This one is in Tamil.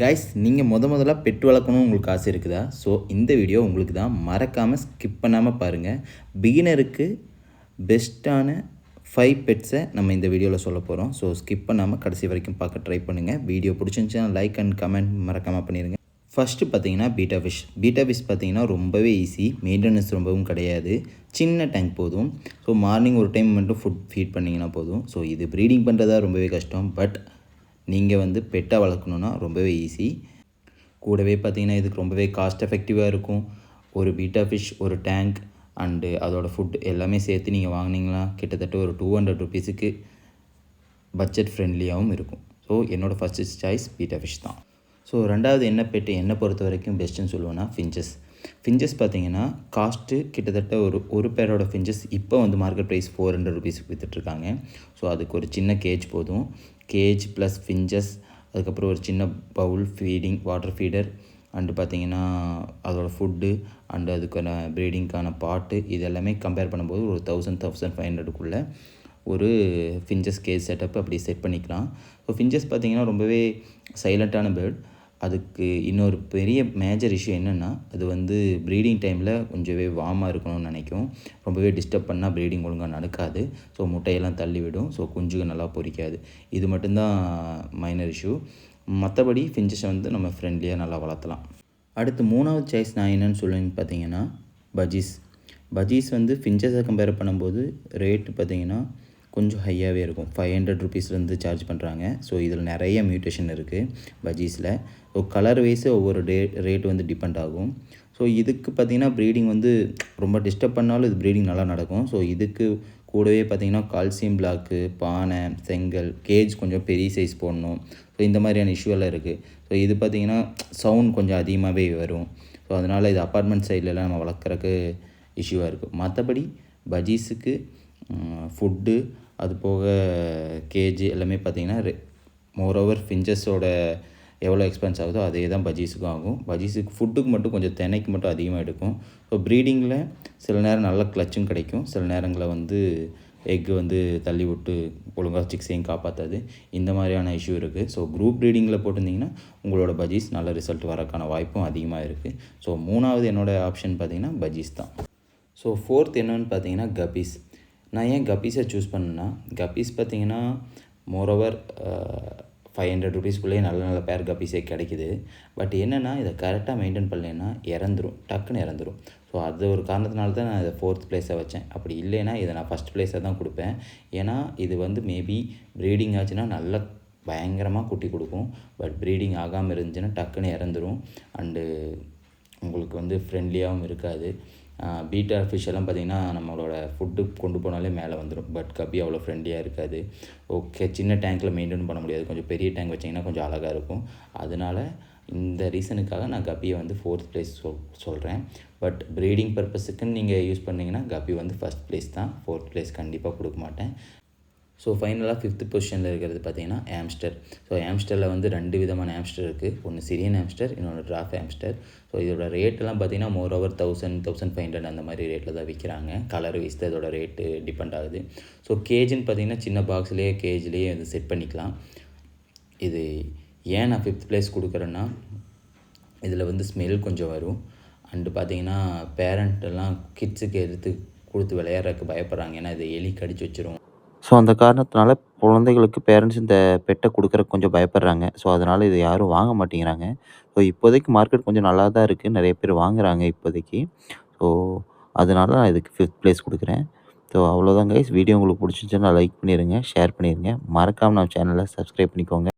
கைஸ் நீங்கள் முத முதல்ல பெட் வளர்க்கணும்னு உங்களுக்கு ஆசை இருக்குதா? ஸோ இந்த வீடியோ உங்களுக்கு தான் மறக்காமல் ஸ்கிப் பண்ணாமல் பாருங்கள் பிகினருக்கு பெஸ்ட்டான ஃபைவ் பெட்ஸை நம்ம இந்த வீடியோவில் சொல்ல போகிறோம் ஸோ ஸ்கிப் பண்ணாமல் கடைசி வரைக்கும் பார்க்க ட்ரை பண்ணுங்கள் வீடியோ பிடிச்சிருந்துச்சுன்னா லைக் அண்ட் கமெண்ட் மறக்காமல் பண்ணிடுங்க ஃபஸ்ட்டு பார்த்தீங்கன்னா பீட்டா ஃபிஷ் பீட்டா ஃபிஷ் பார்த்தீங்கன்னா ரொம்பவே ஈஸி மெயின்டெனன்ஸ் ரொம்பவும் கிடையாது. சின்ன டேங்க் போதும். ஸோ மார்னிங் ஒரு டைம் மட்டும் ஃபுட் ஃபீட் பண்ணிங்கன்னா போதும். ஸோ இது ப்ரீடிங் பண்ணுறதா ரொம்பவே கஷ்டம். பட் நீங்கள் வந்து பெட்டாக வளர்க்கணுன்னா ரொம்பவே ஈஸி கூடவே பார்த்தீங்கன்னா இதுக்கு ரொம்பவே காஸ்ட் எஃபெக்டிவாக இருக்கும். ஒரு பீட்டா ஃபிஷ் ஒரு டேங்க் அண்டு அதோடய ஃபுட் எல்லாமே சேர்த்து நீங்கள் வாங்கினீங்கன்னா கிட்டத்தட்ட ஒரு டூ ஹண்ட்ரட் ருபீஸுக்கு பட்ஜெட் ஃப்ரெண்ட்லியாகவும் இருக்கும். ஸோ என்னோடய ஃபஸ்ட்டு சாய்ஸ் பீட்டா ஃபிஷ் தான். ஸோ ரெண்டாவது என்ன பெட்டு என்னை பொறுத்த வரைக்கும் பெஸ்ட்டுன்னு சொல்லுவேன்னா ஃபிஞ்சஸ் ஃபிஞ்சஸ் பார்த்தீங்கன்னா காஸ்ட்டு கிட்டத்தட்ட ஒரு ஒரு பேரோட ஃபிஞ்சஸ் இப்போ வந்து மார்க்கெட் ப்ரைஸ் ஃபோர் ஹண்ட்ரட் ருபீஸ்க்கு விற்றுட்ருக்காங்க ஸோ அதுக்கு ஒரு சின்ன கேஜ் போதும். கேஜ் ப்ளஸ் ஃபிஞ்சஸ் அதுக்கப்புறம் ஒரு சின்ன bowl feeding water feeder and பார்த்தீங்கன்னா அதோட ஃபுட்டு அண்டு அதுக்கான ப்ரீடிங்க்கான பாட்டு இது எல்லாமே கம்பேர் பண்ணும்போது ஒரு தௌசண்ட் தௌசண்ட் ஃபைவ் ஹண்ட்ரடுக்குள்ளே ஒரு ஃபிஞ்சஸ் கேஜ் செட்டப் அப்படி செட் பண்ணிக்கலாம். ஸோ ஃபிஞ்சஸ் பார்த்தீங்கன்னா ரொம்பவே சைலண்ட்டான பேர்ட் அதுக்கு இன்னொரு பெரிய மேஜர் இஷ்யூ என்னென்னா அது வந்து ப்ரீடிங் டைமில் கொஞ்சமே வார்மாக இருக்கணும்னு நினைக்கும். ரொம்பவே டிஸ்டர்ப் பண்ணால் ப்ரீடிங் ஒழுங்காக நடக்காது. ஸோ முட்டையெல்லாம் தள்ளிவிடும். ஸோ குஞ்சுகள் நல்லா பொரிக்காது இது மட்டும்தான் மைனர் இஷ்யூ மற்றபடி ஃபிஞ்சஸை வந்து நம்ம ஃப்ரெண்ட்லியாக நல்லா வளர்த்தலாம். அடுத்து மூணாவது சாய்ஸ் நான் என்னென்னு சொல்லுன்னு பார்த்தீங்கன்னா பஜ்ஜீஸ் பஜ்ஜீஸ் வந்து ஃபிஞ்சஸை கம்பேர் பண்ணும்போது ரேட்டு பார்த்தீங்கன்னா கொஞ்சம் ஹையாகவே இருக்கும். ஃபைவ் ஹண்ட்ரட் ருபீஸ்லேருந்து சார்ஜ் பண்ணுறாங்க ஸோ இதில் நிறைய மியூட்டேஷன் இருக்குது பஜ்ஜீஸில் ஸோ கலர் வைஸு ஒவ்வொரு டே ரேட் வந்து டிபெண்ட் ஆகும். ஸோ இதுக்கு பார்த்திங்கன்னா ப்ரீடிங் வந்து ரொம்ப டிஸ்டர்ப் பண்ணாலும் இது ப்ரீடிங் நல்லா நடக்கும். ஸோ இதுக்கு கூடவே பார்த்திங்கன்னா கால்சியம் பிளாக்கு பானை செங்கல் கேஜ் கொஞ்சம் பெரிய சைஸ் போடணும். ஸோ இந்த மாதிரியான இஷ்யூலாம் இருக்குது ஸோ இது பார்த்திங்கன்னா சவுண்ட் கொஞ்சம் அதிகமாகவே வரும். ஸோ அதனால் இது அப்பார்ட்மெண்ட் சைட்லலாம் நம்ம வளர்க்குறக்கு இஷ்யூவாக இருக்குது மற்றபடி பஜ்ஜீஸுக்கு ஃபுட்டு அது போக கேஜி எல்லாமே பார்த்திங்கன்னா மோரோவர் ஃபிஞ்சஸோட எவ்வளோ எக்ஸ்பென்ஸ் ஆகுதோ அதே தான் பஜீஸுக்கும் ஆகும். பஜீஸுக்கு ஃபுட்டுக்கு மட்டும் கொஞ்சம் தினைக்கு மட்டும் அதிகமாக எடுக்கும். ஸோ ப்ரீடிங்கில் சில நேரம் நல்ல கிளச்சும் கிடைக்கும். சில நேரங்களில் வந்து எக்கு வந்து தள்ளி விட்டு ஒழுங்காக சிக்ஸையும் காப்பாற்றாது இந்த மாதிரியான இஷ்யூ இருக்குது ஸோ குரூப் ப்ரீடிங்கில் போட்டிருந்தீங்கன்னா உங்களோட பஜ்ஜீஸ் நல்ல ரிசல்ட் வரக்கான வாய்ப்பும் அதிகமாக இருக்குது ஸோ மூணாவது என்னோடய ஆப்ஷன் பார்த்திங்கன்னா பஜ்ஜீஸ் தான். ஸோ ஃபோர்த் என்னன்னு பார்த்தீங்கன்னா கபீஸ் நான் ஏன் கப்பீஸை சூஸ் பண்ணேன்னா கப்பீஸ் பார்த்தீங்கன்னா மோரோவர் ஃபைவ் ஹண்ட்ரட் ருபீஸ்க்குள்ளேயே நல்ல நல்ல பேர் கப்பீஸே கிடைக்குது. பட் என்னென்னா இதை கரெக்டாக மெயின்டைன் பண்ணலைன்னா இறந்துரும் டக்குன்னு இறந்துரும். ஸோ அது ஒரு காரணத்தினால தான் நான் இதை ஃபோர்த் ப்ளேஸை வச்சேன். அப்படி இல்லைன்னா இதை நான் ஃபஸ்ட் ப்ளேஸை தான் கொடுப்பேன். ஏன்னா இது வந்து மேபி ப்ரீடிங் ஆச்சுன்னா நல்ல பயங்கரமாக குட்டி கொடுக்கும். பட் ப்ரீடிங் ஆகாமல் இருந்துச்சுன்னா டக்குன்னு இறந்துரும். அண்டு உங்களுக்கு வந்து ஃப்ரெண்ட்லியாகவும் இருக்காது. பீட்டா ஃபிஷ் எல்லாம் பார்த்திங்கன்னா நம்மளோட ஃபுட்டு கொண்டு போனாலே மேலே வந்துடும் பட் கப்பி அவ்வளோ ஃப்ரெண்ட்லியாக இருக்காது. ஓகே சின்ன டேங்க்கில் மெயின்டைன் பண்ண முடியாது. கொஞ்சம் பெரிய டேங்க் வச்சிங்கன்னா கொஞ்சம் அழகாக இருக்கும். அதனால் இந்த ரீசனுக்காக நான் கப்பியை வந்து ஃபோர்த் ப்ளேஸ் சொல் சொல்கிறேன் பட் ப்ரீடிங் பர்பஸுக்குன்னு நீங்கள் யூஸ் பண்ணிங்கன்னா கப்பி வந்து ஃபஸ்ட் ப்ளேஸ் தான். ஃபோர்த் ப்ளேஸ் கண்டிப்பாக கொடுக்க மாட்டேன். ஸோ ஃபைனலாக ஃபிஃப்த் பொசிஷனில் இருக்கிறது பார்த்தீங்கன்னா ஆம்ஸ்டர் ஸோ ஆம்ஸ்டரில் வந்து ரெண்டு விதமான ஆம்ஸ்டர் இருக்குது ஒன்று சிரியன் ஆம்ஸ்டர் இன்னொன்று ட்ராஃப் ஆம்ஸ்டர் ஸோ இதோட ரேட்டெல்லாம் பார்த்தீங்கன்னா more thousand thousand five hundred அந்த மாதிரி ரேட்டில் தான் விற்கிறாங்க கலர் வைஸ் தான் இதோட ரேட்டு டிபெண்ட் ஆகுது. ஸோ கேஜின்னு பார்த்தீங்கன்னா சின்ன பாக்ஸ்லேயே கேஜ்லேயே இது செட் பண்ணிக்கலாம். இது ஏன் நான் ஃபிஃப்த் ப்ளேஸ் கொடுக்குறேன்னா இதில் வந்து ஸ்மெல் கொஞ்சம் வரும். அண்டு பார்த்தீங்கன்னா பேரண்ட்டெல்லாம் கிட்ஸுக்கு எடுத்து கொடுத்து விளையாடுறதுக்கு பயப்படுறாங்க. ஏன்னா இதை எலி கடிச்சு வச்சிரும். ஸோ அந்த காரணத்தினால குழந்தைகளுக்கு பேரண்ட்ஸ் இந்த பெட்டை கொடுக்குறக்கு கொஞ்சம் பயப்படுறாங்க. ஸோ அதனால் இதை யாரும் வாங்க மாட்டேங்கிறாங்க. ஸோ இப்போதைக்கு மார்க்கெட் கொஞ்சம் நல்லா தான் இருக்குது நிறைய பேர் வாங்குறாங்க இப்போதைக்கு. ஸோ அதனால நான் இதுக்கு ஃபிஃப்த் ப்ளேஸ் கொடுக்குறேன். ஸோ அவ்வளோதான் கைஸ் வீடியோ உங்களுக்கு பிடிச்சிருந்துச்சுன்னா லைக் பண்ணிடுங்க ஷேர் பண்ணிடுங்க மறக்காமல் நம்ம சேனலை சப்ஸ்கிரைப் பண்ணிக்கோங்க.